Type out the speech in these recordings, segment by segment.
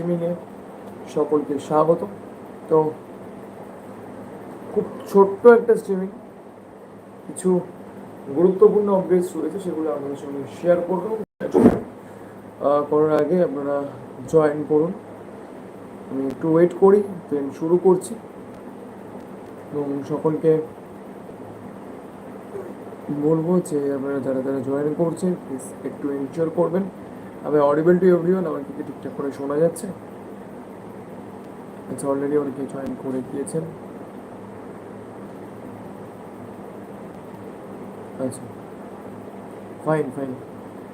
স্ট্রিমিংয়ে সকলকে স্বাগত। তো খুব ছোট্ট একটা স্ট্রিমিং কিছু গুরুত্বপূর্ণ আপডেটস রয়েছে সেগুলো আপনাদের সঙ্গে শেয়ার করব। করার আগে আপনারা জয়েন করুন। আমি একটু ওয়েট করি দেন শুরু করছি। এবং সকলকে বলব যে আপনারা যারা যারা জয়েন করছেন প্লিজ একটু এনশিওর করবেন। আমি অডিবল টু এভরিওয়ান আমার কি ঠিকঠাক করে শোনা যাচ্ছে? আচ্ছা অলরেডি অনেকে জয়েন করে গিয়েছেন আচ্ছা। ফাইন ফাইন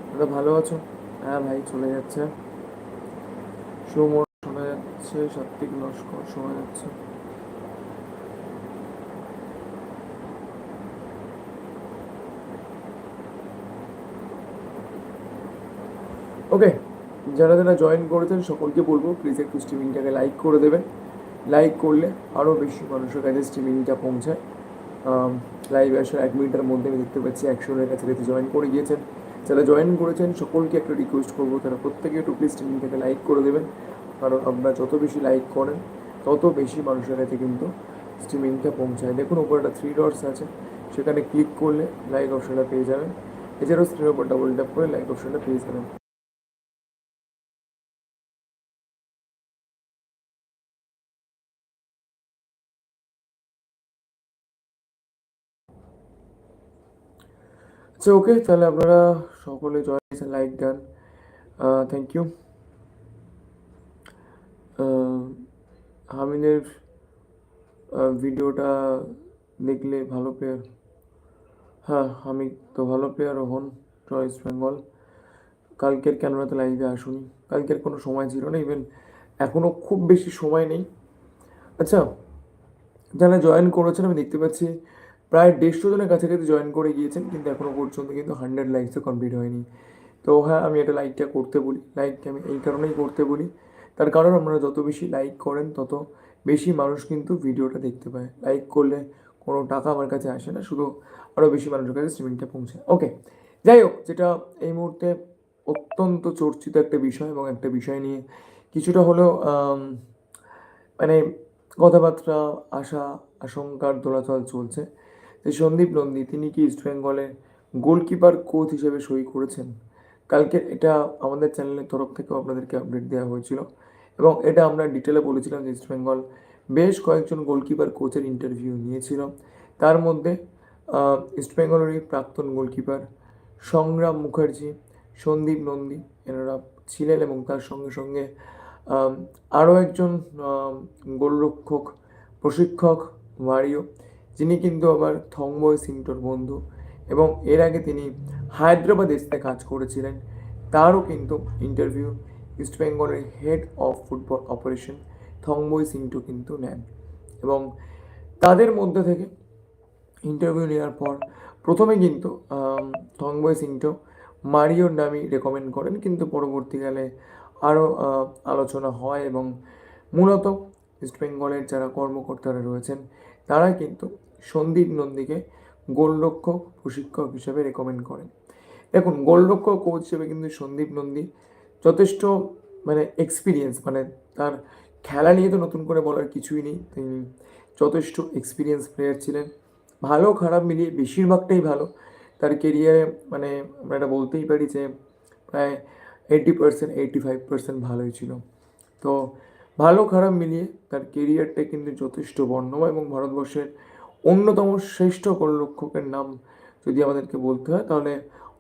দাদা ভালো আছো? হ্যাঁ ভাই, চলে যাচ্ছে। সুমন শোনা যাচ্ছে, সাত্বিক নস্কর শোনা যাচ্ছে। ওকে যারা যারা জয়েন করেছেন, সকলকে বলব প্লিজ একটু স্ট্রিমিংটাকে লাইক করে দেবেন। লাইক করলে আরও বেশি মানুষের কাছে স্ট্রিমিংটা পৌঁছায়। লাইভ আসার এক মিনিটের মধ্যে আমি দেখতে পাচ্ছি একশোর কাছাকাছি জয়েন করে গিয়েছেন। যারা জয়েন করেছেন, সকলকে একটা রিকোয়েস্ট করব, তারা প্রত্যেকে একটু প্লিজ স্ট্রিমিংটাকে লাইক করে দেবেন। কারণ আপনারা যত বেশি লাইক করেন, তত বেশি মানুষের কাছে কিন্তু স্ট্রিমিংটা পৌঁছায়। দেখুন, উপরে একটা থ্রি ডটস আছে। সেখানে ক্লিক করলে লাইক অপশনটা পেয়ে যাবেন। এছাড়াও স্ক্রিনের উপর ডাবল ট্যাপ করে লাইক অপশনটা পেয়ে যাবেন। আচ্ছা ওকে তাহলে আপনারা সকলে join like done thank you হামিনের ভিডিওটা দেখলে ভালো প্লেয়ার হ্যাঁ আমি তো ভালো প্লেয়ার হন চয়েস বেঙ্গল কালকের কেন তো লাইভে আসুনি। কালকের কোনো সময় ছিল না ইভেন এখনও খুব বেশি সময় নেই। আচ্ছা যারা জয়েন করেছেন, আমি দেখতে পাচ্ছি প্রায় দেড়শো জনের কাছাকাছি জয়েন করে গিয়েছেন, কিন্তু এখনও পর্যন্ত কিন্তু হান্ড্রেড লাইকসও কমপ্লিট হয়নি। তো হ্যাঁ আমি এটা লাইকটা করতে বলি লাইকটা আমি এই কারণেই করতে বলি। তার কারণ আপনারা যত বেশি লাইক করেন, তত বেশি মানুষ কিন্তু ভিডিওটা দেখতে পায়। লাইক করলে কোনো টাকা আমার কাছে আসে না, শুধু আরও বেশি মানুষের কাছে স্ট্রিমিংটা পৌঁছায়। ওকে যাই হোক, যেটা এই মুহূর্তে অত্যন্ত চর্চিত একটা বিষয় এবং একটা বিষয় নিয়ে কিছুটা হলেও মানে কথাবার্তা, আশা, আশঙ্কার দোলাচল চলছে। সন্দীপ নন্দী, তিনি কি ইস্ট বেঙ্গলের গোলকিপার কোচ হিসেবে সই করেছেন? কালকে এটা আমাদের চ্যানেলের তরফ থেকেও আপনাদেরকে আপডেট দেওয়া হয়েছিল এবং এটা আমরা ডিটেলে বলেছিলাম যে ইস্ট বেঙ্গল বেশ কয়েকজন গোলকিপার কোচের ইন্টারভিউ নিয়েছিল। তার মধ্যে ইস্ট বেঙ্গলেরই প্রাক্তন গোলকিপার সংগ্রাম মুখার্জি, সন্দীপ নন্দী, এনারা ছিলেন এবং তার সঙ্গে সঙ্গে আরও একজন গোলরক্ষক, প্রশিক্ষক, মারিও যিনি কিন্তু আবার থংবয় সিংটোর বন্ধু এবং এর আগে তিনি হায়দ্রাবাদ এসতে কাজ করেছিলেন, তারও কিন্তু ইন্টারভিউ ইস্টবেঙ্গলের head of football operation Thangboi Singto কিন্তু নেন। এবং তাদের মধ্যে থেকে ইন্টারভিউ নেওয়ার পর প্রথমে কিন্তু থংবয় সিংটো মারিওর নামই রেকমেন্ড করেন, কিন্তু পরবর্তীকালে আরও আলোচনা হয় এবং মূলত ইস্টবেঙ্গলের যারা কর্মকর্তারা রয়েছেন, তারা কিন্তু সন্দীপ নন্দীকে গোলরক্ষক প্রশিক্ষক হিসেবে রেকমেন্ড করেন। দেখুন, গোলরক্ষক কোচ হিসেবে কিন্তু সন্দীপ নন্দী যথেষ্ট মানে এক্সপিরিয়েন্স মানে তার খেলা নিয়ে তো নতুন করে বলার কিছুই নেই। তিনি যথেষ্ট এক্সপিরিয়েন্স প্লেয়ার ছিলেন। ভালো, খারাপ মিলিয়ে বেশিরভাগটাই ভালো। তার কেরিয়ারে মানে আমরা এটা বলতেই পারি যে, প্রায় eighty percent eighty five percent ভালোই ছিল। তো, ভালো, খারাপ মিলিয়ে তার কেরিয়ারটা কিন্তু যথেষ্ট বর্ণময় এবং ভারতবর্ষের অন্যতম শ্রেষ্ঠ গোলরক্ষকের নাম যদি আমাদেরকে বলতে হয়, তাহলে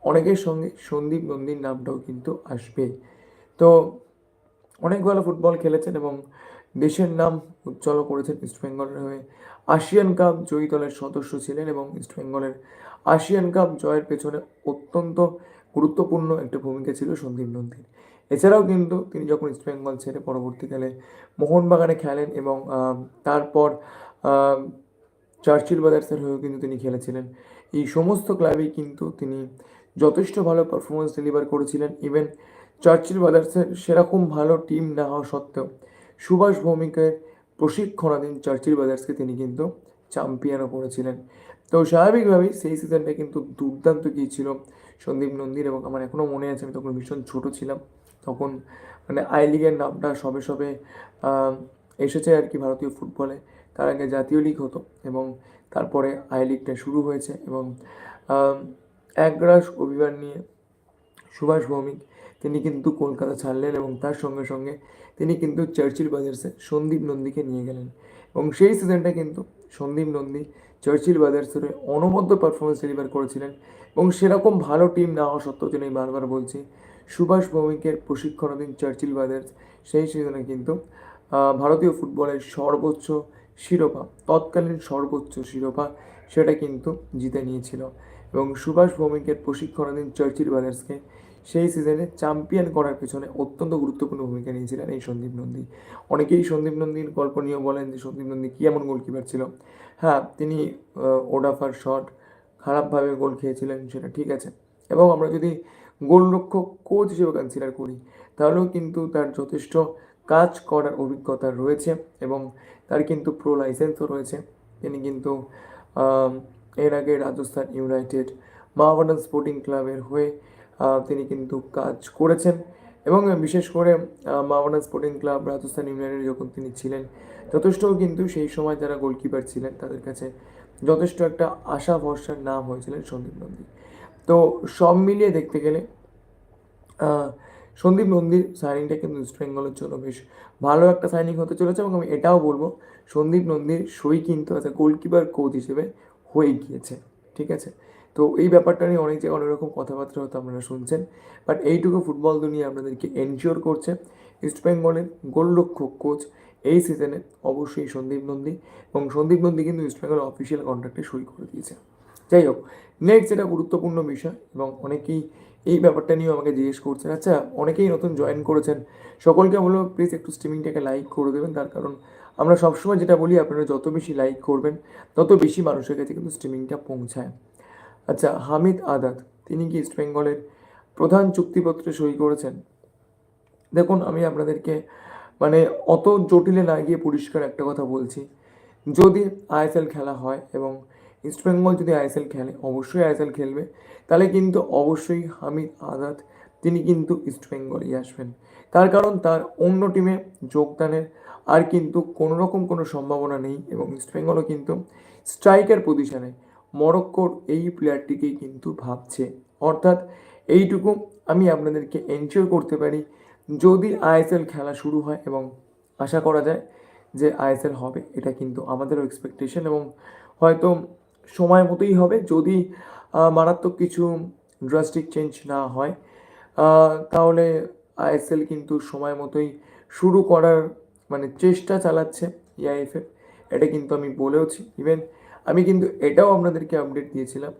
অনেকের সঙ্গে সন্দীপ নন্দীর নামটাও কিন্তু আসবে। তো অনেক ভালো ফুটবল খেলেছেন এবং দেশের নাম উজ্জ্বল করেছেন ইস্টবেঙ্গলের হয়ে। আসিয়ান কাপ জয়ী দলের সদস্য ছিলেন এবং ইস্টবেঙ্গলের আশিয়ান কাপ জয়ের পেছনে অত্যন্ত গুরুত্বপূর্ণ একটা ভূমিকা ছিল সন্দীপ নন্দীর। এছাড়াও কিন্তু তিনি যখন ইস্টবেঙ্গল ছেড়ে পরবর্তীকালে মোহনবাগানে খেলেন এবং তারপর চার্চিল ব্রাদার্সের হয়েও কিন্তু তিনি খেলেছিলেন। এই সমস্ত ক্লাবেই কিন্তু তিনি যথেষ্ট ভালো পারফরমেন্স ডেলিভার করেছিলেন। ইভেন চার্চিল ব্রাদার্সের সেরকম ভালো টিম না হওয়া সত্ত্বেও সুভাষ ভৌমিকের প্রশিক্ষণাধীন চার্চিল ব্রাদার্সকে তিনি কিন্তু চ্যাম্পিয়নও করেছিলেন। তো স্বাভাবিকভাবেই সেই সিজনটা কিন্তু দুর্দান্ত গিয়েছিল সন্দীপ নন্দীর এবং আমার এখনও মনে আছে, আমি তখন ভীষণ ছোট ছিলাম। তখন মানে আই লিগের নামটা সবে সবে এসেছে আর কি ভারতীয় ফুটবলে তার আগে জাতীয় লিগ হতো এবং তারপরে আই লিগটা শুরু হয়েছে এবং একরাশ অভিমান নিয়ে সুভাষ ভৌমিক, তিনি কিন্তু কলকাতা ছাড়লেন এবং তার সঙ্গে সঙ্গে তিনি কিন্তু চার্চিল ব্রাদার্সে সন্দীপ নন্দীকে নিয়ে গেলেন। এবং সেই সিজনটা কিন্তু সন্দীপ নন্দী, চার্চিল ব্রাদার্সের অনবদ্য পারফরমেন্স ডেলিভার করেছিলেন এবং সেরকম ভালো টিম না হওয়া সত্ত্বেও তিনি বারবার বলছি, সুভাষ ভৌমিকের প্রশিক্ষণাধীন চার্চিল ব্রাদার্স সেই সিজনে কিন্তু ভারতীয় ফুটবলের সর্বোচ্চ শিরোপা, তৎকালীন সর্বোচ্চ শিরোপা সেটা কিন্তু জিতে নিয়েছিল। এবং সুভাষ ভৌমিকের প্রশিক্ষণাধীন চার্চিল ব্রাদার্সকে সেই সিজনে চ্যাম্পিয়ন করার পেছনে অত্যন্ত গুরুত্বপূর্ণ ভূমিকা নিয়েছিলেন এই সন্দীপ নন্দী। অনেকেই সন্দীপ নন্দীর গল্প নিয়েও বলেন যে সন্দীপ নন্দী কী এমন গোলকিপার ছিল? হ্যাঁ তিনি ওডাফার শট খারাপভাবে গোল খেয়েছিলেন, সেটা ঠিক আছে। এবং আমরা যদি গোলরক্ষক কোচ হিসেবে কনসিডার করি, তাহলেও কিন্তু তার যথেষ্ট কাজ করার অভিজ্ঞতা রয়েছে এবং তার কিন্তু প্রো লাইসেন্সও রয়েছে। তিনি কিন্তু এর আগে রাজস্থান ইউনাইটেড মাহবাডান স্পোর্টিং ক্লাবের হয়ে তিনি কিন্তু কাজ করেছেন এবং বিশেষ করে মাওয়ানা স্পোর্টিং ক্লাব রাজস্থান ইউনাইটেড যখন তিনি ছিলেন যথেষ্ট কিন্তু সেই সময় যারা গোলকিপার ছিলেন তাদের কাছে যথেষ্ট একটা আশা ভরসার নাম হয়েছিলেন সন্দীপ নন্দী তো সব মিলিয়ে দেখতে গেলে সন্দীপ নন্দীর সাইনিংটা কিন্তু ইস্ট জন্য বেশ ভালো একটা সাইনিং হতে চলেছে এবং আমি এটাও বলব, সন্দীপ নন্দীর সই কিন্তু অ্যাজ গোলকিপার কোচ হিসেবে হয়ে গিয়েছে, ঠিক আছে? তো এই ব্যাপারটা নিয়ে অনেক জায়গায় অনেক রকম কথাবার্তা হয়তো আপনারা শুনছেন বাট এইটুকু ফুটবল দুনিয়া আপনাদেরকে এনশিওর করছে ইস্ট বেঙ্গলের গোলরক্ষক কোচ এই সিজনে অবশ্যই সন্দীপ নন্দী এবং সন্দীপ নন্দী কিন্তু ইস্ট বেঙ্গলের অফিসিয়াল কন্ট্রাক্টে সই করে দিয়েছে। যাই হোক নেক্সট যেটা গুরুত্বপূর্ণ বিষয় এবং অনেকেই এই ব্যাপারটা নিয়েও আমাকে জিজ্ঞেস করছেন। আচ্ছা অনেকেই নতুন জয়েন করেছেন। সকলকে বলব প্লিজ একটু স্ট্রিমিংটাকে লাইক করে দেবেন। তার কারণ আমরা সবসময় যেটা বলি, আপনারা যত বেশি লাইক করবেন, তত বেশি মানুষের কাছে কিন্তু স্ট্রিমিংটা পৌঁছায়। আচ্ছা হামিদ আদাত, তিনি কি ইস্ট বেঙ্গলের প্রধান চুক্তিপত্রে সই করেছেন? দেখুন, আমি আপনাদেরকে মানে অত জটিলে না গিয়ে পরিষ্কার একটা কথা বলছি। যদি আইএসএল খেলা হয় এবং ইস্টবেঙ্গল যদি আইএসএল খেলে, অবশ্যই আইএসএল খেলবে। তাহলে কিন্তু অবশ্যই হামিদ আজাদ, তিনি কিন্তু ইস্টবেঙ্গলই আসবেন। তার কারণ তার অন্য টিমে যোগদানের আর কিন্তু কোনো রকম কোনো সম্ভাবনা নেই এবং ইস্টবেঙ্গলও কিন্তু স্ট্রাইকার পজিশনে মরক্কোর এই প্লেয়ারটিকেই কিন্তু ভাবছে। অর্থাৎ এইটুকু আমি আপনাদেরকে এনশিওর করতে পারি, যদি আইএসএল খেলা শুরু হয় এবং আশা করা যায় যে আইএসএল হবে, এটা কিন্তু আমাদেরও এক্সপেকটেশন এবং হয়তো সময় মতোই হবে। যদি মারাত্মক কিছু ড্রাস্টিক চেঞ্জ না হয়। তাহলে আইএসএল কিন্তু সময় মতোই শুরু করার মানে চেষ্টা চালাচ্ছে ইআইএফএ এটা কিন্তু আমি বলেওছি। ইভেন আমি কিন্তু এটাও আপনাদেরকে আপডেট দিয়েছিলাম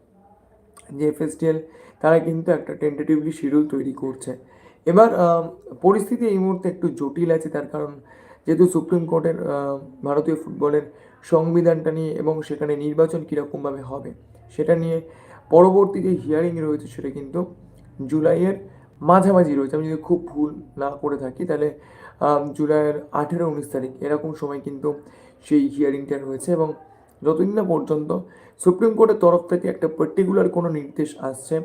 যে এফএসডিএল তারা কিন্তু একটা টেন্টেটিভলি শিডিউল তৈরি করছে। এবার পরিস্থিতি এই মুহূর্তে একটু জটিল আছে, তার কারণ যেহেতু সুপ্রিম কোর্টের ভারতীয় ফুটবলের সংবিধানটা নিয়ে এবং সেখানে নির্বাচন কীরকমভাবে হবে সেটা নিয়ে পরবর্তী যে হিয়ারিং রয়েছে সেটা কিন্তু জুলাইয়ের মাঝামাঝি রয়েছে। আমি যদি খুব ভুল না করে থাকি, তাহলে জুলাইয়ের আঠেরো উনিশ তারিখ এরকম সময় কিন্তু সেই হিয়ারিংটা রয়েছে এবং যতদিন না পর্যন্ত সুপ্রিম কোর্টের তরফ থেকে একটা পার্টিকুলার কোনো নির্দেশ আসছে,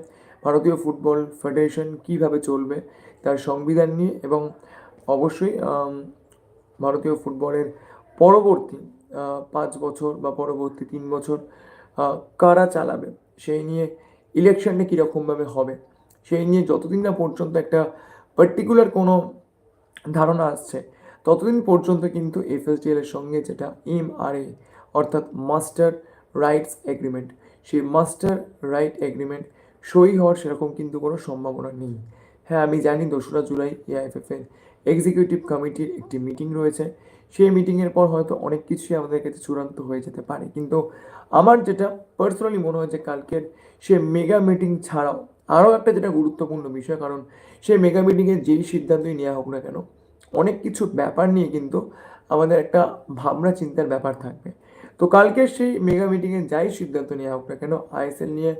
ভারতীয় ফুটবল ফেডারেশন কীভাবে চলবে তার সংবিধান নিয়ে এবং অবশ্যই ভারতীয় ফুটবলের পরবর্তী পাঁচ বছর বা পরবর্তী তিন বছর কারা চালাবে সেই নিয়ে ইলেকশনটা কীরকমভাবে হবে? সেই নিয়ে যতদিন না পর্যন্ত একটা পার্টিকুলার কোনো ধারণা আসছে, ততদিন পর্যন্ত কিন্তু এফএসডিএল এর সঙ্গে যেটা এম আর এ অর্থাৎ মাস্টার রাইটস এগ্রিমেন্ট সেই মাস্টার রাইট এগ্রিমেন্ট সই হওয়ার সেরকম কিন্তু কোনো সম্ভাবনা নেই। হ্যাঁ আমি জানি দোসরা জুলাই এআইএফএফ এর এক্সিকিউটিভ কমিটির একটি মিটিং রয়েছে। সেই মিটিংয়ের পর হয়তো অনেক কিছুই আমাদের কাছে চূড়ান্ত হয়ে যেতে পারে। কিন্তু আমার যেটা পার্সোনালি মনে হয় যে কালকের সে মেগা মিটিং ছাড়াও আরও একটা যেটা গুরুত্বপূর্ণ বিষয়, কারণ সেই মেগা মিটিংয়ে যেই সিদ্ধান্তই নেওয়া হোক না কেন, অনেক কিছু ব্যাপার নিয়ে কিন্তু আমাদের একটা ভাবনা চিন্তার ব্যাপার থাকবে। তো কালকের সেই মেগা মিটিংয়ে যাই সিদ্ধান্ত নেওয়া হোক না কেন আইএসএল নিয়ে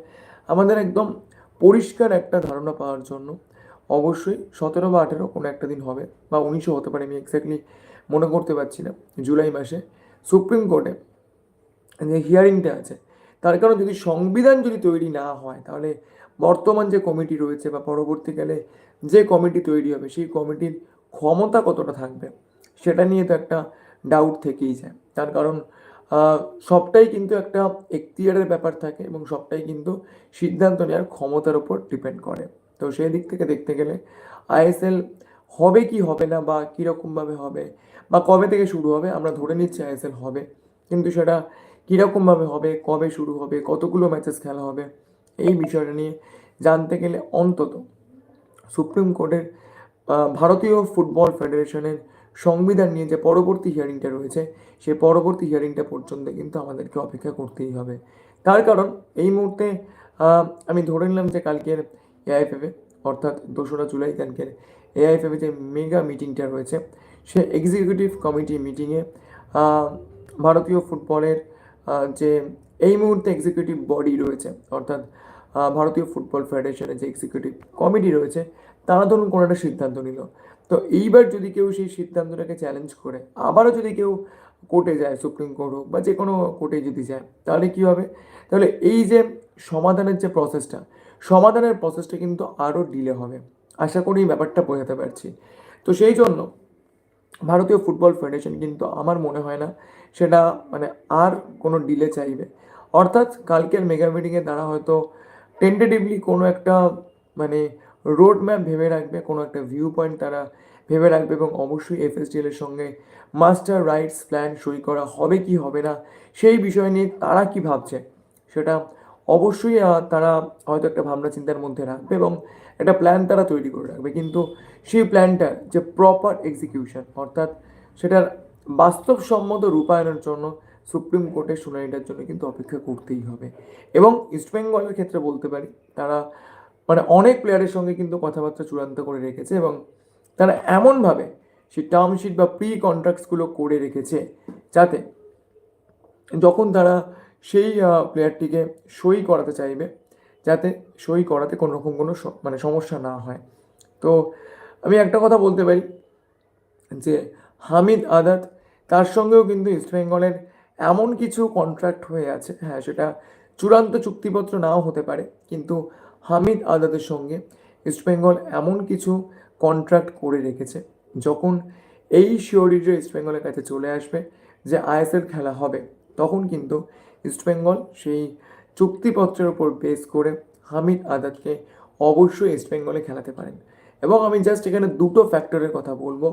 আমাদের একদম পরিষ্কার একটা ধারণা পাওয়ার জন্য অবশ্যই সতেরো বা আঠেরো কোনো একটা দিন হবে, বা উনিশও হতে পারে, আমি এক্স্যাক্টলি মনে করতে পারছি না, জুলাই মাসে। সুপ্রিম কোর্টে যে হিয়ারিংটা আছে, তার কারণ যদি সংবিধান যদি তৈরি না হয়, তাহলে বর্তমান যে কমিটি রয়েছে বা পরবর্তীকালে যে কমিটি তৈরি হবে, সেই কমিটির ক্ষমতা কতটা থাকবে, সেটা নিয়ে তো একটা ডাউট থেকেই যায়। তার কারণ সবটাই কিন্তু একটা এখতিয়ারের ব্যাপার থাকে এবং সবটাই কিন্তু সিদ্ধান্ত নেওয়ার ক্ষমতার উপর ডিপেন্ড করে। তো সেই দিক থেকে দেখতে গেলে, আইএসএল হবে কি হবে না বা কীরকমভাবে হবে বা কবে থেকে শুরু হবে, আমরা ধরে নিচ্ছি আইএসএল হবে, কিন্তু সেটা কীরকমভাবে হবে, কবে শুরু হবে, কতগুলো ম্যাচেস খেলা হবে, এই বিষয়টা নিয়ে জানতে গেলে অন্তত সুপ্রিম কোর্টের ভারতীয় ফুটবল ফেডারেশনের সংবিধান নিয়ে যে পরবর্তী হিয়ারিংটা রয়েছে সেই পরবর্তী হিয়ারিংটা পর্যন্ত কিন্তু আমাদেরকে অপেক্ষা করতেই হবে। তার কারণ এই মুহূর্তে আমি ধরে নিলাম যে কালকের এআইএফএফে অর্থাৎ দোসরা জুলাই কালকের এআইএফএফে যে মেগা মিটিংটা রয়েছে সে এক্সিকিউটিভ কমিটি মিটিংয়ে ভারতীয় ফুটবলের যে এই মুহূর্তে এক্সিকিউটিভ বডি রয়েছে, অর্থাৎ ভারতীয় ফুটবল ফেডারেশনের যে এক্সিকিউটিভ কমিটি রয়েছে, তারা ধরুন কোনো একটা সিদ্ধান্ত নিল। তো এইবার যদি কেউ সেই সিদ্ধান্তটাকে চ্যালেঞ্জ করে, আবারও যদি কেউ কোর্টে যায়, সুপ্রিম কোর্ট হোক বা যে কোনো কোর্টে যদি যায়, তাহলে কী হবে? তাহলে এই যে সমাধানের যে প্রসেসটা সমাধানের প্রসেসটা কিন্তু আরও ডিলে হবে। আশা করি এই ব্যাপারটা বোঝাতে পারছি। তো সেই জন্য ভারতীয় ফুটবল ফেডারেশন কিন্তু আমার মনে হয় না সেটা মানে আর কোনো ডিলে চাইবে। অর্থাৎ কালকের মেগা মিটিংয়ে তারা হয়তো টেন্টেটিভলি কোনো একটা মানে রোড ম্যাপ ভেবে রাখবে, কোনো একটা ভিউ পয়েন্ট তারা ভেবে রাখবে এবং অবশ্যই এফএসডিএল এর সঙ্গে মাস্টার রাইটস প্ল্যান সই করা হবে কি হবে না সেই বিষয় নিয়ে তারা কি ভাবছে সেটা অবশ্যই তারা হয়তো একটা ভাবনা চিন্তার মধ্যে রাখবে এবং একটা প্ল্যান তারা তৈরি করে রাখবে। কিন্তু সেই প্ল্যানটার যে প্রপার এক্সিকিউশন অর্থাৎ সেটার বাস্তবসম্মত রূপায়ণের জন্য সুপ্রিম কোর্টের শুনানিটার জন্য কিন্তু অপেক্ষা করতেই হবে। এবং ইস্টবেঙ্গলের ক্ষেত্রে বলতে পারি, তারা মানে অনেক প্লেয়ারের সঙ্গে কিন্তু কথাবার্তা চূড়ান্ত করে রেখেছে এবং তারা এমনভাবে সেই টার্মশিট বা প্রি কন্ট্রাক্টসগুলো করে রেখেছে যাতে যখন তারা সেই প্লেয়ারটিকে সই করাতে চাইবে যাতে সই করাতে কোনো রকম কোনো মানে সমস্যা না হয়। তো আমি একটা কথা বলতে পারি যে হামিদ আদাত তার সঙ্গেও কিন্তু ইস্টবেঙ্গলের এমন কিছু কন্ট্রাক্ট হয়ে আছে। হ্যাঁ সেটা চূড়ান্ত চুক্তিপত্র নাও হতে পারে, কিন্তু হামিদ আদাতের সঙ্গে ইস্টবেঙ্গল এমন কিছু কন্ট্রাক্ট করে রেখেছে, যখন এই শিওরিটা ইস্টবেঙ্গলের কাছে চলে আসবে যে আইএসএল খেলা হবে, তখন কিন্তু ইস্টবেঙ্গল সেই চুক্তিপত্রের ওপর বেস করে হামিদ আদাতকে অবশ্যই ইস্টবেঙ্গলে খেলাতে পারেন। এবং আমি জাস্ট এখানে দুটো ফ্যাক্টরের কথা বলব।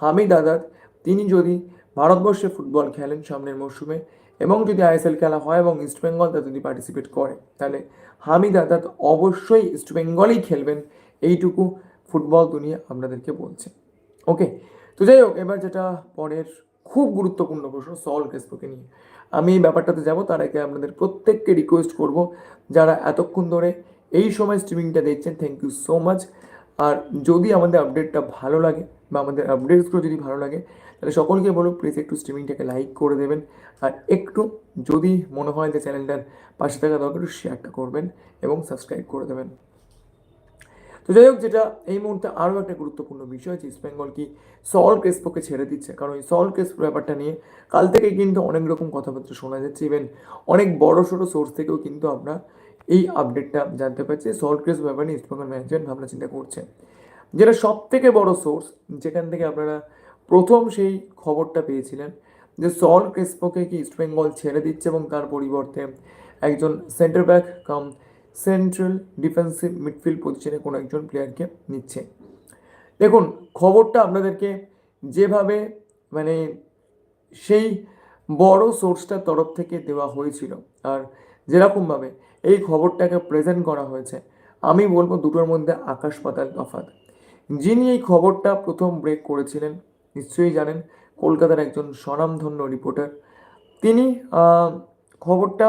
হামিদ আদাত তিনি যদি ভারতবর্ষে ফুটবল খেলেন সামনের মরশুমে, এবং যদি আইএসএল খেলা হয় এবং ইস্টবেঙ্গল তা যদি পার্টিসিপেট করে, তাহলে হামিদ আদাত অবশ্যই ইস্টবেঙ্গলেই খেলবেন। এইটুকু ফুটবল দুনিয়া আপনাদেরকে বলছে। ওকে তো যাই হোক, এবার যেটা পরের খুব গুরুত্বপূর্ণ প্রশ্ন সল কেসবুকে নিয়ে। আমি এই ব্যাপারটাতে যাব, তার আগে আপনাদের প্রত্যেককে রিকোয়েস্ট করব, যারা এতক্ষণ ধরে এই সময় স্ট্রিমিংটা দেখছেন থ্যাংক ইউ সো মাচ আর যদি আমাদের আপডেটটা ভালো লাগে, বা আমাদের আপডেটসগুলো যদি ভালো লাগে, তাহলে সকলকে বলো প্লিজ একটু স্ট্রিমিংটাকে লাইক করে দেবেন। আর একটু যদি মনে হয় যে চ্যানেলটার পাশে থাকা দরকার শেয়ারটা করবেন এবং সাবস্ক্রাইব করে দেবেন। তো যাই হোক, যেটা এই মুহূর্তে আরও একটা গুরুত্বপূর্ণ বিষয় যে ইস্ট বেঙ্গল কি সল ক্রেসপোকে ছেড়ে দিচ্ছে। কারণ এই সল ক্রেসপো ব্যাপারটা নিয়ে কাল থেকে কিন্তু অনেক রকম কথাবার্তা শোনা যাচ্ছে। ইভেন অনেক বড়, সড়ো সোর্স থেকেও কিন্তু আমরা এই আপডেটটা জানতে পারছি। সল ক্রেস ব্যাপার নিয়ে ইস্ট বেঙ্গল ম্যানেজমেন্ট ভাবনা চিন্তা করছে। যেটা সব থেকে বড় সোর্স যেখান থেকে আপনারা প্রথম সেই খবরটা পেয়েছিলেন যে সল ক্রেসপোকে কি ইস্টবেঙ্গল ছেড়ে দিচ্ছে এবং তার পরিবর্তে একজন centre back cum central defensive midfield পজিশনে কোনো একজন প্লেয়ারকে নিচ্ছে। দেখুন, খবরটা আপনাদেরকে যেভাবে মানে সেই বড় সোর্সটার তরফ থেকে দেওয়া হয়েছিল আর যেরকমভাবে এই খবরটাকে প্রেজেন্ট করা হয়েছে, আমি বলব দুটোর মধ্যে আকাশ পাতাল তফাৎ। যিনি এই খবরটা প্রথম ব্রেক করেছিলেন, নিশ্চয়ই জানেন, কলকাতার একজন স্বনামধন্য রিপোর্টার। তিনি খবরটা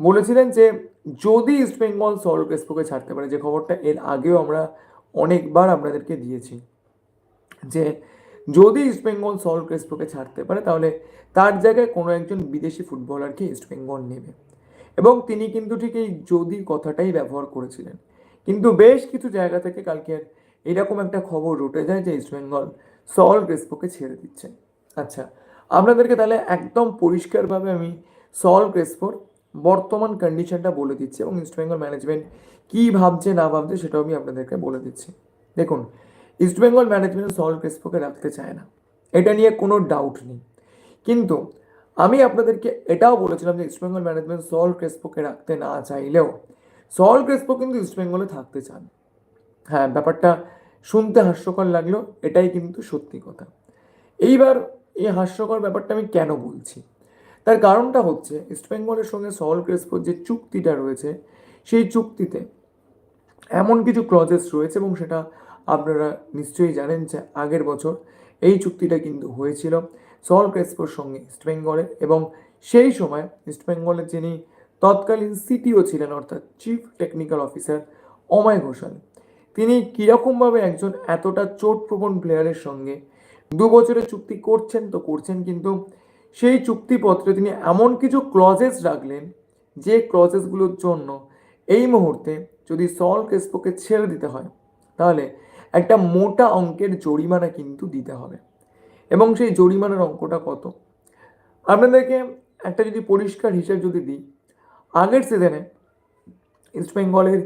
বলেছিলেন যে যদি ইস্টবেঙ্গল সল ক্রেসপোকে ছাড়তে পারে, যে খবরটা এর আগেও আমরা অনেকবার আপনাদেরকে দিয়েছি, যে যদি ইস্টবেঙ্গল সল ক্রেসপোকে ছাড়তে পারে, তাহলে তার জায়গায় কোনো একজন বিদেশি ফুটবলারকে ইস্টবেঙ্গল নেবে। এবং তিনি কিন্তু ঠিক এই যদি কথাটাই ব্যবহার করেছিলেন। কিন্তু বেশ কিছু জায়গা থেকে কালকে এরকম একটা খবর রটে যায় যে ইস্টবেঙ্গল সল ক্রেসপোকে ছেড়ে দিচ্ছে। আচ্ছা আপনাদেরকে তাহলে একদম পরিষ্কারভাবে আমি সল ক্রেসপোর বর্তমান কন্ডিশনটা বলে দিচ্ছি এবং ইস্টবেঙ্গল ম্যানেজমেন্ট কী ভাবছে, না ভাবছে সেটাও আমি আপনাদেরকে বলে দিচ্ছি। দেখুন ইস্টবেঙ্গল ম্যানেজমেন্ট সল ক্রেসপোকে রাখতে চায় না। এটা নিয়ে কোনো ডাউট নেই। কিন্তু আমি আপনাদেরকে এটাও বলেছিলাম যে ইস্টবেঙ্গল ম্যানেজমেন্ট সল ক্রেসপোকে রাখতে না চাইলেও সল ক্রেসপো কিন্তু ইস্টবেঙ্গলে থাকতে চান। হ্যাঁ ব্যাপারটা শুনতে হাস্যকর লাগল, এটাই কিন্তু সত্যি কথা। এইবার এই হাস্যকর ব্যাপারটা আমি কেন বলছি? তার কারণটা হচ্ছে ইস্টবেঙ্গলের সঙ্গে সল ক্রেসপোর যে চুক্তিটা রয়েছে, সেই চুক্তিতে এমন কিছু ক্লজেস রয়েছে এবং সেটা আপনারা নিশ্চয়ই জানেন যে আগের বছর এই চুক্তিটা কিন্তু হয়েছিল সল ক্রেসপোর সঙ্গে ইস্টবেঙ্গলের এবং সেই সময় ইস্টবেঙ্গলের যিনি তৎকালীন সিটিও ছিলেন, অর্থাৎ chief technical officer Amoy Ghoshal, তিনি কীরকমভাবে একজন এতটা চোটপ্রবণ প্লেয়ারের সঙ্গে দু বছরের চুক্তি করছেন তো করছেন, কিন্তু সেই চুক্তিপত্রে তিনি এমন কিছু ক্লজেস রাখলেন যে ক্লজেসগুলোর জন্য এই মুহূর্তে যদি সল ক্রেসপোকে ছেড়ে দিতে হয়, তাহলে একটা মোটা অঙ্কের জরিমানা কিন্তু দিতে হবে। এবং সেই জরিমানার অঙ্কটা কত? আপনাদেরকে একটা যদি পরিষ্কার হিসাব যদি দিই, আগের সিজনে ইস্টবেঙ্গলের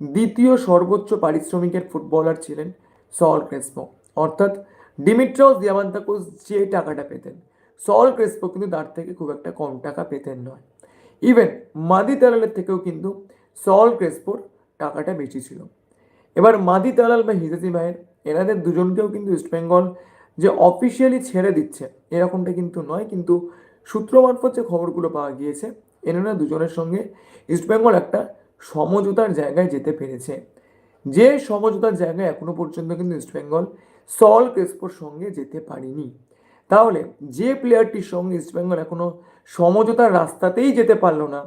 দ্বিতীয় সর্বোচ্চ পারিশ্রমিকের ফুটবলার ছিলেন সল ক্রেসপো অর্থাৎ ডিমিট্রস দিয়ামান্তাকোস যে টাকাটা পেতেন সল ক্রেসপো কিন্তু তার থেকে খুব একটা কম টাকা পেতেন নয়। ইভেন মাদি তালালের থেকেও কিন্তু সল ক্রেসপোর টাকাটা বেশি ছিল। এবার মাদি তালাল বা হিজাজি মায়ের এনাদের দুজনকেও কিন্তু ইস্টবেঙ্গল যে অফিসিয়ালি ছেড়ে দিচ্ছে, এরকমটা কিন্তু নয়, কিন্তু সূত্র মারফত যে খবরগুলো পাওয়া গিয়েছে, এনারা দুজনের সঙ্গে ইস্টবেঙ্গল একটা সমঝোতার জায়গায় যেতে পেরেছে। যে সমঝোতার জায়গায় এখনও পর্যন্ত কিন্তু ইস্টবেঙ্গল সল ক্রেসপোর সঙ্গে যেতে পারিনি। তাহলে যে প্লেয়ারটির সঙ্গে ইস্টবেঙ্গল এখনও সমঝোতার রাস্তাতেই যেতে পারল না,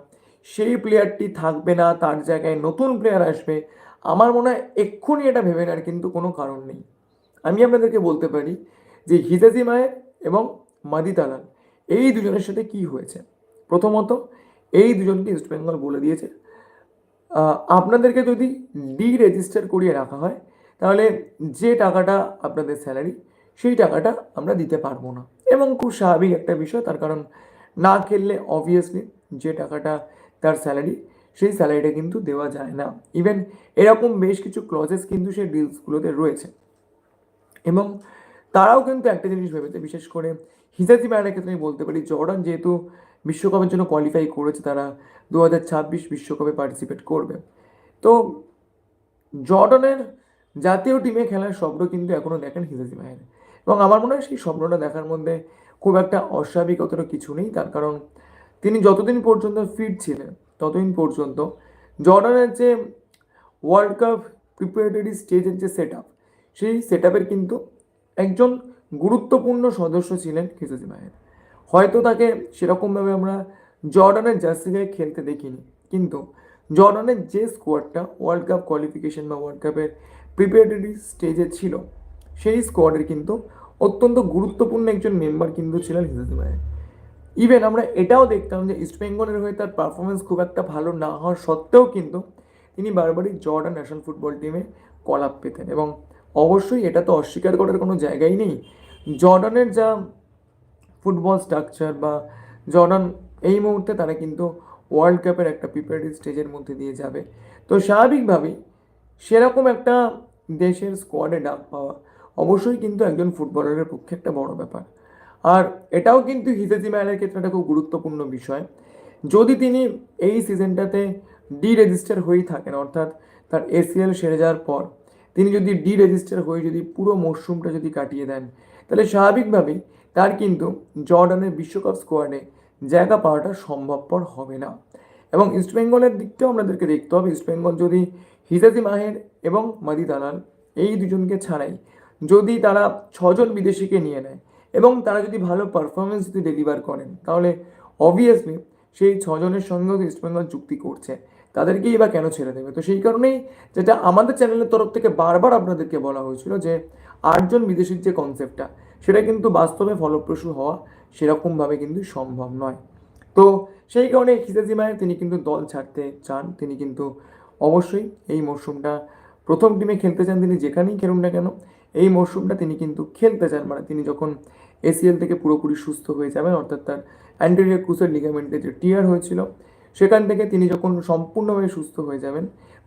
সেই প্লেয়ারটি থাকবে না, তার জায়গায় নতুন প্লেয়ার আসবে। আমার মনে হয় এক্ষুনি এটা ভেবে নেওয়ার কিন্তু কোনো কারণ নেই। আমি আপনাদেরকে বলতে পারি যে হিজাজি মায়ের এবং মাদি তালাল এই দুজনের সাথে কি হয়েছে? প্রথমত, এই দুজনকে ইস্টবেঙ্গল বলে দিয়েছে। আপনাদেরকে যদি ডি রেজিস্টার করিয়ে রাখা হয়, তাহলে যে টাকাটা আপনাদের স্যালারি সেই টাকাটা আমরা দিতে পারব না। এবং খুব স্বাভাবিক একটা বিষয়, তার কারণ না খেললে অবভিয়াসলি যে টাকাটা তার স্যালারি সেই স্যালারিটা কিন্তু দেওয়া যায় না। ইভেন এরকম বেশ কিছু ক্লজেস কিন্তু সেই ডিলসগুলোতে রয়েছে। এবং তারাও কিন্তু একটা জিনিস ভেবেছে, বিশেষ করে হিজাজি ম্যানের ক্ষেত্রে আমি বলতে পারি, জর্ডান যেহেতু বিশ্বকাপের জন্য কোয়ালিফাই করেছে, তারা দু হাজার ছাব্বিশ বিশ্বকাপে পার্টিসিপেট করবে। তো জর্ডানের জাতীয় টিমে খেলার স্বপ্ন কিন্তু এখনও দেখেন হিজাজি মায়ের এবং আমার মনে হয় সেই স্বপ্নটা দেখার মধ্যে খুব একটা অস্বাভাবিকতর কিছু নেই। তার কারণ তিনি যতদিন পর্যন্ত ফিট ছিলেন, ততদিন পর্যন্ত জর্ডানের যে ওয়ার্ল্ড কাপ প্রিপারেটরি স্টেজের যে সেট আপ সেই সেট আপের কিন্তু একজন গুরুত্বপূর্ণ সদস্য ছিলেন খিসাজি মায়ের। হয়তো তাকে সেরকমভাবে আমরা জর্ডানের জার্সি গায়ে খেলতে দেখিনি, কিন্তু জর্ডানের যে স্কোয়াডটা ওয়ার্ল্ড কাপ কোয়ালিফিকেশন বা ওয়ার্ল্ড কাপের প্রিপারেটরি স্টেজে ছিল সেই স্কোয়াডের কিন্তু অত্যন্ত গুরুত্বপূর্ণ একজন মেম্বার কিন্তু ছিলেন হিসাজি মায়ের ইভেন আমরা এটাও দেখতাম যে ইস্টবেঙ্গলের হয়ে তার পারফরমেন্স খুব একটা ভালো না হওয়ার সত্ত্বেও কিন্তু তিনি বারবারই জর্ডান ন্যাশনাল ফুটবল টিমে কল আপ পেতেন এবং অবশ্যই এটা তো অস্বীকার করার কোনো জায়গাই নেই। জর্ডানের যা ফুটবল স্ট্রাকচার বা জর্ডান এই মুহূর্তে তারা কিন্তু ওয়ার্ল্ড কাপের একটা প্রিপারেটরি স্টেজের মধ্যে দিয়ে যাবে। তো স্বাভাবিকভাবেই সেরকম একটা দেশের স্কোয়াডে ডাক পাওয়া অবশ্যই কিন্তু একজন ফুটবলারের পক্ষে একটা বড় ব্যাপার। আর এটাও কিন্তু হিজেজি ম্যানের ক্ষেত্রে একটা খুব গুরুত্বপূর্ণ বিষয়। যদি তিনি এই সিজনটাতে ডি রেজিস্টার হয়েই থাকেন, অর্থাৎ তার এসিএল সেরে যাওয়ার পর তিনি যদি ডি রেজিস্টার হয়ে যদি পুরো মরশুমটা যদি কাটিয়ে দেন, তাহলে স্বাভাবিকভাবেই তার কিন্তু জর্ডানের বিশ্বকাপ স্কোয়াডে জায়গা পাওয়াটা সম্ভবপর হবে না। এবং ইস্টবেঙ্গলের দিকটাও আমাদেরকে দেখতে হবে। ইস্টবেঙ্গল যদি হিজাজি মাহের এবং মাদি দালাল এই দুজনকে ছাড়াই যদি তারা ছজন বিদেশিকে নিয়ে নেয় এবং তারা যদি ভালো পারফরমেন্স যদি ডেলিভার করেন, তাহলে অবভিয়াসলি সেই ছজনের সঙ্গেও ইস্টবেঙ্গল চুক্তি করছে। তাদেরকেই বা কেন ছেড়ে দেবে? তো সেই কারণেই যেটা আমাদের চ্যানেলের তরফ থেকে বারবার আপনাদেরকে বলা হয়েছিল যে, আটজন বিদেশির যে কনসেপ্টটা সেটা কিন্তু বাস্তবে ফলপ্রসূ হওয়া সেরকমভাবে কিন্তু সম্ভব নয়। তো সেই কারণে হিসাজি মায়ের তিনি কিন্তু দল ছাড়তে চান। তিনি কিন্তু অবশ্যই এই মরশুমটা প্রথম টিমে খেলতে চান। তিনি যেখানেই খেলুন না কেন এই মরশুমটা তিনি কিন্তু খেলতে চান। মানে তিনি যখন এসিএল থেকে পুরোপুরি সুস্থ হয়ে যাবেন, অর্থাৎ তার অ্যান্টেরিয়ার ক্রুসের লিগামেন্টে যে টিয়ার হয়েছিল, সেখান থেকে তিনি যখন সম্পূর্ণভাবে সুস্থ হয়ে যাবেন,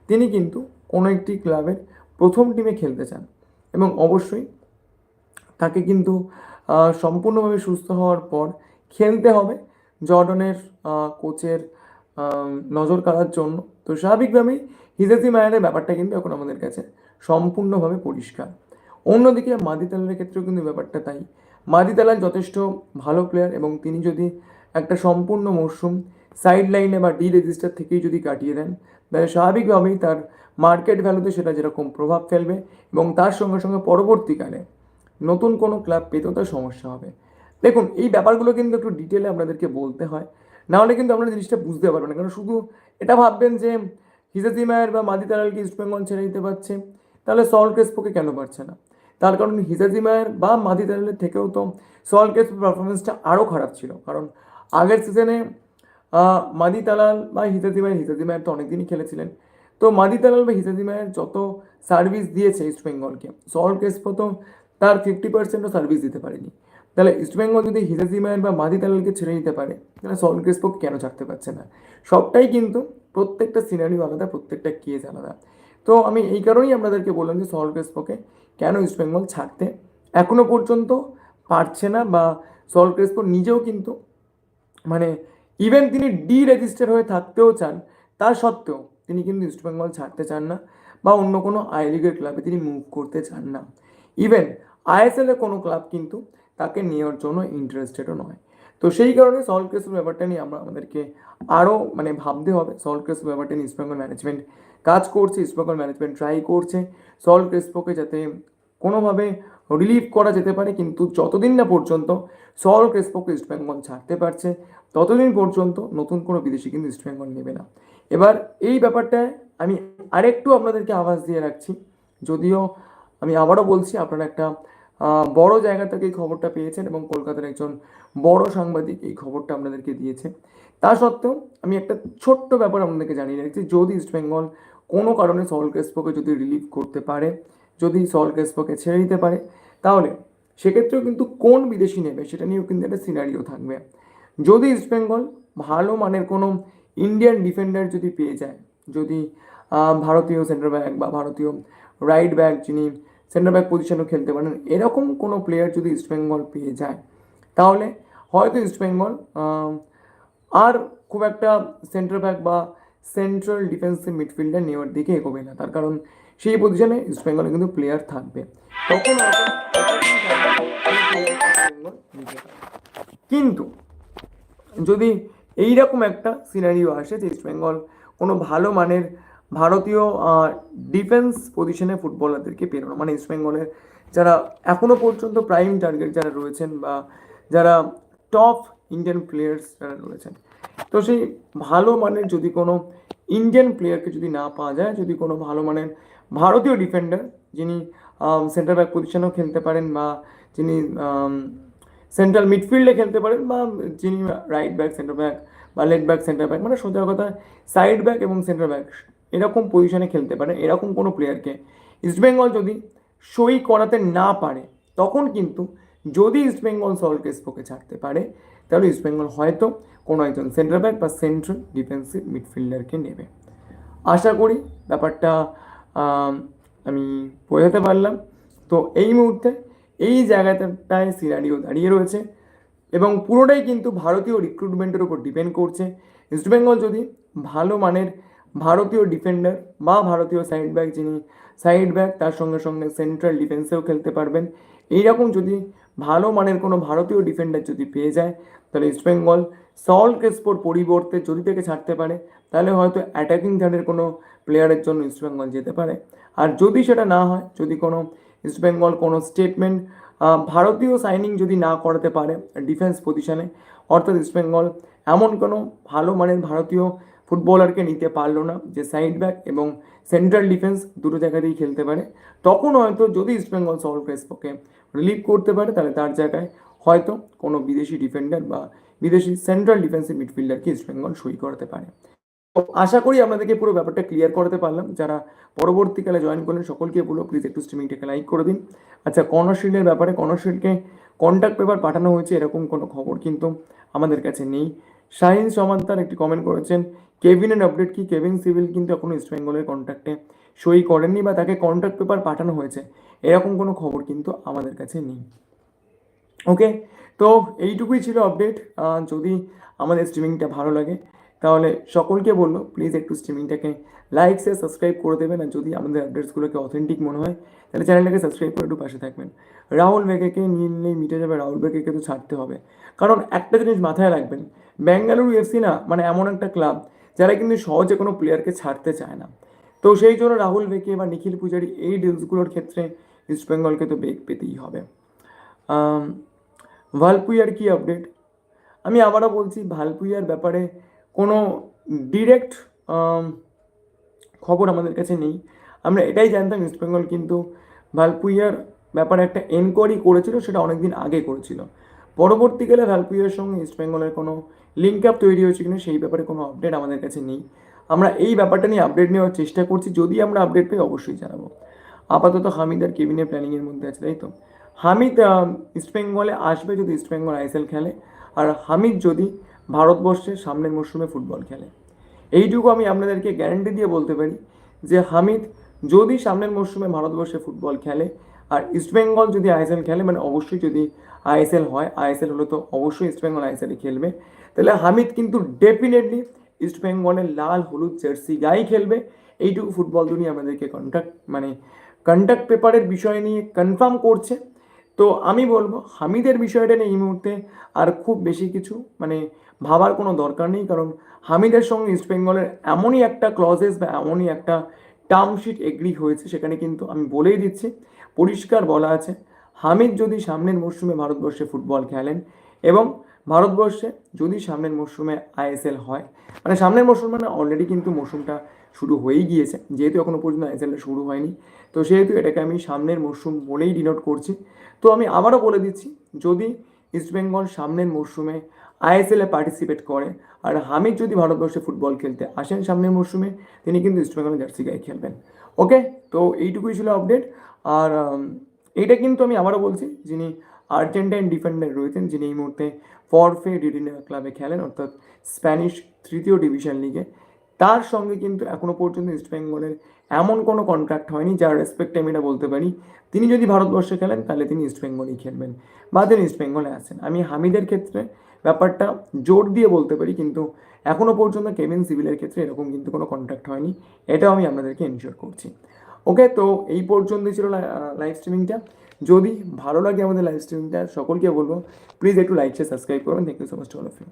তিনি কিন্তু কোনো একটি ক্লাবের প্রথম টিমে খেলতে চান। এবং অবশ্যই তাকে কিন্তু সম্পূর্ণভাবে সুস্থ হওয়ার পর খেলতে হবে জর্ডনের কোচের নজর কাড়ার জন্য। তো স্বাভাবিকভাবেই হিজেসি মায়ারের ব্যাপারটা কিন্তু এখন আমাদের কাছে সম্পূর্ণভাবে পরিষ্কার। অন্যদিকে মাদি তালারের ক্ষেত্রেও কিন্তু ব্যাপারটা তাই। মাদি তালার যথেষ্ট ভালো প্লেয়ার এবং তিনি যদি একটা সম্পূর্ণ মরশুম সাইড লাইনে বা ডি রেজিস্টার থেকেই যদি কাটিয়ে দেন, তাহলে স্বাভাবিকভাবেই তার মার্কেট ভ্যালুতে সেটা যেরকম প্রভাব ফেলবে এবং তার সঙ্গে সঙ্গে পরবর্তীকালে নতুন কোনো ক্লাব পেতেও তার সমস্যা হবে। দেখুন, এই ব্যাপারগুলো কিন্তু একটু ডিটেলে আপনাদেরকে বলতে হয়। নাহলে কিন্তু আপনারা জিনিসটা বুঝতে পারবেন না, কারণ শুধু এটা ভাববেন যে হিজাজি মায়ের বা মাদি তালালকে ইস্টবেঙ্গল ছেড়ে দিতে পারছে, তাহলে সল ক্রেসপোকে কেন পারছে না? তার কারণ হিজাজি মায়ের বা মাদি তালালের থেকেও তো সল ক্রেসপো পারফরমেন্সটা আরও খারাপ ছিল। কারণ আগের সিজনে মাদি তালাল বা হিজাজি মায়ের হিজাজি মায়ের তো অনেকদিনই খেলেছিলেন। তো মাদি তালাল বা হিজাজি মায়ের যত সার্ভিস দিয়েছে ইস্টবেঙ্গলকে সল ক্রেসপো তো তার ফিফটি পার্সেন্টও সার্ভিস দিতে পারেনি। তাহলে ইস্টবেঙ্গল যদি হিজাজি মায়ের বা মাদি তালালকে ছেড়ে নিতে পারে, তাহলে সল ক্রেসপোকে কেন ছাড়তে পারছে না? সবটাই কিন্তু প্রত্যেকটা সিনারিও আলাদা, প্রত্যেকটা কেস আলাদা। তো আমি এই কারণেই আপনাদেরকে বললাম যে সল ক্রেসপোকে কেন ইস্টবেঙ্গল ছাড়তে? এখনও পর্যন্ত পারছে না বা সল ক্রেসপো নিজেও কিন্তু মানে ইভেন তিনি ডি রেজিস্টার হয়ে থাকতেও চান, তা সত্ত্বেও তিনি কিন্তু ইস্টবেঙ্গল ছাড়তে চান না বা অন্য কোনো আই লিগের ক্লাবে তিনি মুভ করতে চান না। ইভেন আইএসএলের কোনো ক্লাব কিন্তু তাকে নেওয়ার জন্য ইন্টারেস্টেডও নয়। তো সেই কারণে সল কেসের ব্যাপারটা নিয়ে আমরা আমাদেরকে আরও মানে ভাবতে হবে। সল কেসের ব্যাপারটা নিয়ে ইস্টবেঙ্গল ম্যানেজমেন্ট কাজ করছে ইস্টবেঙ্গল ম্যানেজমেন্ট ট্রাই করছে সল ক্রেসপোকে যাতে কোনোভাবে রিলিভ করা যেতে পারে, কিন্তু যতদিন না পর্যন্ত সল ক্রেসপোকে ইস্টবেঙ্গল ছাড়তে পারছে, ততদিন পর্যন্ত নতুন কোনো বিদেশি কিন্তু ইস্টবেঙ্গল নেবে না। এবার এই ব্যাপারটায় আমি আরেকটু আপনাদেরকে আভাস দিয়ে রাখছি, যদিও আমি আবারও বলছি, আপনারা একটা বড় জায়গা থেকে এই খবরটা পেয়েছেন এবং কলকাতার একজন বড় সাংবাদিক এই খবরটা আপনাদেরকে দিয়েছে। তা সত্ত্বেও আমি একটা ছোট্ট ব্যাপার আপনাদেরকে জানিয়ে রাখছি, যদি ইস্টবেঙ্গল কোনো কারণে সল ক্রেসপোকে যদি রিলিভ করতে পারে, যদি সল ক্রেসপোকে ছেড়ে দিতে পারে, তাহলে সেক্ষেত্রেও কিন্তু কোন বিদেশি নেবে সেটা নিয়েও কিন্তু একটা সিনারিও থাকবে। যদি ইস্টবেঙ্গল ভালো মানের কোনো ইন্ডিয়ান ডিফেন্ডার যদি পেয়ে যায়, যদি ভারতীয় সেন্টার ব্যাক বা ভারতীয় রাইট ব্যাক যিনি সেন্টার ব্যাক পজিশনেও খেলতে পারেন, এরকম কোনো প্লেয়ার যদি ইস্টবেঙ্গল পেয়ে যায়, তাহলে হয়তো ইস্টবেঙ্গল আর খুব একটা সেন্টার ব্যাক বা সেন্ট্রাল ডিফেন্সিভ মিডফিল্ডার নেওয়ার দিকে এগোবে না। তার কারণ সেই পজিশনে ইস্টবেঙ্গলে কিন্তু প্লেয়ার থাকবে। তখন কিন্তু যদি এইরকম একটা সিনারিও আসে যে ইস্টবেঙ্গল কোনো ভালো মানের ভারতীয় ডিফেন্স পজিশনে ফুটবলারদেরকে পেরোনো মানে ইস্টবেঙ্গলের যারা এখনও পর্যন্ত প্রাইম টার্গেট যারা রয়েছেন বা যারা টপ ইন্ডিয়ান প্লেয়ার্স যারা রয়েছেন তো সেই ভালো মানের যদি কোনো ইন্ডিয়ান প্লেয়ারকে যদি না পাওয়া যায়, যদি কোনো ভালো মানের ভারতীয় ডিফেন্ডার যিনি সেন্টার ব্যাক পজিশনেও খেলতে পারেন বা যিনি সেন্ট্রাল মিডফিল্ডে খেলতে পারেন বা যিনি রাইট ব্যাক সেন্টার ব্যাক বা লেগ ব্যাক সেন্টার ব্যাক মানে সোজা কথা সাইড ব্যাক এবং সেন্টার ব্যাক এরকম পজিশনে খেলতে পারে এরকম কোনো প্লেয়ারকে ইস্টবেঙ্গল যদি সই করাতে না পারে, তখন কিন্তু যদি ইস্টবেঙ্গল সল কেসপোকে ছাড়তে পারে, তাহলে ইস্টবেঙ্গল হয়তো কোনো একজন সেন্টার ব্যাক বা সেন্ট্রাল ডিফেন্সিভ মিডফিল্ডারকে নেবে। আশা করি ব্যাপারটা, আমি বোঝাতে পারলাম। তো এই মুহূর্তে এই জায়গাটায় সিনারিও দাঁড়িয়ে রয়েছে এবং পুরোটাই কিন্তু ভারতীয় রিক্রুটমেন্টের উপর ডিপেন্ড করছে। ইস্টবেঙ্গল যদি ভালো মানের ভারতীয় ডিফেন্ডার বা ভারতীয় সাইড ব্যাক যিনি সাইড ব্যাক তার সঙ্গে সঙ্গে সেন্ট্রাল ডিফেন্সেও খেলতে পারবেন। এইরকম যদি ভালো মানের কোনো ভারতীয় ডিফেন্ডার যদি পেয়ে যায়, তাহলে ইস্টবেঙ্গল সল ক্রেসপোর পরিবর্তে যদি থেকে ছাড়তে পারে, তাহলে হয়তো অ্যাটাকিং থার্ডের কোনো প্লেয়ারের জন্য ইস্টবেঙ্গল যেতে পারে। আর যদি সেটা না হয়, যদি কোনো ইস্টবেঙ্গল কোনো স্টেটমেন্ট ভারতীয় সাইনিং যদি না করাতে পারে ডিফেন্স পজিশনে অর্থাৎ ইস্টবেঙ্গল এমন কোনো ভালো মানের ভারতীয় ফুটবলারকে নিতে পারল না, যে সাইড ব্যাক এবং সেন্ট্রাল ডিফেন্স দুটো জায়গাতেই খেলতে পারে। তখন হয়তো যদি ইস্টবেঙ্গল সল ক্রেসপোকে রিলিভ করতে পারে, তাহলে তার জায়গায় হয়তো কোনো বিদেশি ডিফেন্ডার বা বিদেশি সেন্ট্রাল ডিফেন্সিভ মিডফিল্ডারকে ইস্টবেঙ্গল সই করাতে পারে। তো আশা করি আপনাদেরকে পুরো ব্যাপারটা ক্লিয়ার করতে পারলাম। যারা পরবর্তীকালে জয়েন করলেন, সকলকে বলো প্লিজ একটু স্ট্রিমিংটাকে লাইক করে দিন। আচ্ছা কর্নারশিল্ডের ব্যাপারে কর্নারশিল্ডকে কন্ট্যাক্ট পেপার পাঠানো হয়েছে, এরকম কোনো খবর কিন্তু আমাদের কাছে নেই। শাহিন সমান্তার একটি কমেন্ট করেছেন কেভিনের আপডেট কি? কেভিন সিভিল কিন্তু এখনও ইস্টবেঙ্গলের কন্ট্যাক্টে সই করেননি বা তাকে কন্ট্যাক্ট পেপার পাঠানো হয়েছে। এরকম কোনো খবর কিন্তু আমাদের কাছে নেই। ওকে তো এইটুকুই ছিল আপডেট যদি আমাদের স্ট্রিমিংটা ভালো লাগে, তাহলে সকলকে বলল প্লিজ একটু স্ট্রিমিংটাকে লাইক শেয়ার সাবস্ক্রাইব করে দেবেন। আর যদি আমাদের আপডেটসগুলোকে অথেন্টিক মনে হয়, তাহলে চ্যানেলটাকে সাবস্ক্রাইব করে একটু পাশে থাকবেন। রাহুল বেগেকে নিয়ে নিলেই মিটে যাবে, রাহুল বেগেকে তো ছাড়তে হবে। কারণ একটা জিনিস মাথায় রাখবেন বেঙ্গালুরু এফসি না মানে এমন একটা ক্লাব যারা কিন্তু সহজে কোনো প্লেয়ারকে ছাড়তে চায় না। তো সেই জন্য রাহুল বেকে বা নিখিল পূজারি এই ডিলসগুলোর ক্ষেত্রে ইস্ট বেঙ্গলকে তো বেগ পেতেই হবে। ভালপুইয়ার কি আপডেট আমি আবারও বলছি, ভালপুইয়ার ব্যাপারে কোনো ডিরেক্ট খবর আমাদের কাছে নেই। আমরা এটাই জানতাম ইস্ট বেঙ্গল কিন্তু ভালপুইয়ার ব্যাপারে একটা এনকোয়ারি করেছিল, সেটা অনেকদিন আগে করেছিল। পরবর্তীকালে ভালপুইয়ার সঙ্গে ইস্ট বেঙ্গলের কোনো লিঙ্ক আপ তৈরি হয়েছে কিনা সেই ব্যাপারে কোনো আপডেট আমাদের কাছে নেই। আমরা এই ব্যাপারটা নিয়ে আপডেট নেওয়ার চেষ্টা করছি, যদি আমরা আপডেট পাই অবশ্যই জানাব। আপাতত হামিদ আর কেবিনের প্ল্যানিংয়ের মধ্যে আছে, তাই তো? হামিদ ইস্টবেঙ্গলে আসবে যদি ইস্টবেঙ্গল আইএসএল খেলে, আর হামিদ যদি ভারতবর্ষের সামনের মরশুমে ফুটবল খেলে। এইটুকু আমি আপনাদেরকে গ্যারান্টি দিয়ে বলতে পারি যে হামিদ যদি সামনের মরশুমে ভারতবর্ষে ফুটবল খেলে, আর ইস্টবেঙ্গল যদি আইএসএল খেলে মানে অবশ্যই যদি আইএসএল হয়, আইএসএল হলে তো অবশ্যই ইস্টবেঙ্গল আইএসএলে খেলবে। তাহলে হামিদ কিন্তু ডেফিনেটলি ইস্টবেঙ্গলের লাল হলুদ জার্সি গায়ে খেলবে। এইটুকু ফুটবল দুনিয়া আমাদেরকে কন্ট্যাক্ট মানে কন্ট্যাক্ট পেপারের বিষয় নিয়ে কনফার্ম করছে। তো আমি বলব, হামিদের বিষয়টা নিয়ে এই মুহূর্তে আর খুব বেশি কিছু মানে ভাবার কোনো দরকার নেই। কারণ হামিদের সঙ্গে ইস্টবেঙ্গলের এমনই একটা ক্লজেস বা এমনই একটা টার্মশিট এগ্রি হয়েছে, সেখানে কিন্তু আমি বলেই দিচ্ছি। পরিষ্কার বলা আছে হামিদ যদি সামনের মরশুমে ভারতবর্ষে ফুটবল খেলেন এবং ভারতবর্ষে যদি সামনের মরশুমে আইএসএল হয় মানে সামনের মরশুম মানে অলরেডি কিন্তু মরশুমটা শুরু হয়েই গিয়েছে, যেহেতু এখনও পর্যন্ত আইএসএল শুরু হয়নি। তো সেহেতু এটাকে আমি সামনের মরশুম বলেই ডিনোট করছি। তো আমি আবারও বলে দিচ্ছি, যদি ইস্টবেঙ্গল সামনের মরশুমে আইএসএলে পার্টিসিপেট করে আর হামিদ যদি ভারতবর্ষে ফুটবল খেলতে আসেন সামনের মরশুমে, তিনি কিন্তু ইস্টবেঙ্গলের জার্সি গায়ে খেলবেন। ওকে তো এইটুকুই ছিল আপডেট আর এইটা কিন্তু আমি আবারও বলছি, যিনি আর্জেন্টাইন ডিফেন্ডার রয়েছেন, যিনি এই মুহূর্তে ফরফে ডিডিনা ক্লাবে খেলেন, অর্থাৎ স্প্যানিশ তৃতীয় ডিভিশন লিগে তার সঙ্গে কিন্তু এখনও পর্যন্ত ইস্টবেঙ্গলের এমন কোনো কন্ট্রাক্ট হয়নি, যার রেসপেক্টে আমি এটা বলতে পারি। তিনি যদি ভারতবর্ষে খেলেন, তাহলে তিনি ইস্টবেঙ্গলেই খেলবেন, বা তিনি ইস্টবেঙ্গলে আসেন আমি হামিদের ক্ষেত্রে ব্যাপারটা জোর দিয়ে বলতে পারি, কিন্তু এখনও পর্যন্ত কেভিন সিভিলের ক্ষেত্রে এরকম কিন্তু কোনো কন্ট্রাক্ট হয়নি। এটাও আমি আপনাদেরকে এনশিওর করছি। ওকে তো এই পর্যন্তই ছিল লাইভ স্ট্রিমিংটা যদি ভালো লাগে আমাদের লাইভ স্ট্রিমিংটা সকলকে বলব প্লিজ একটু লাইক শেয়ার সাবস্ক্রাইব করবেন। Thank you so much all of you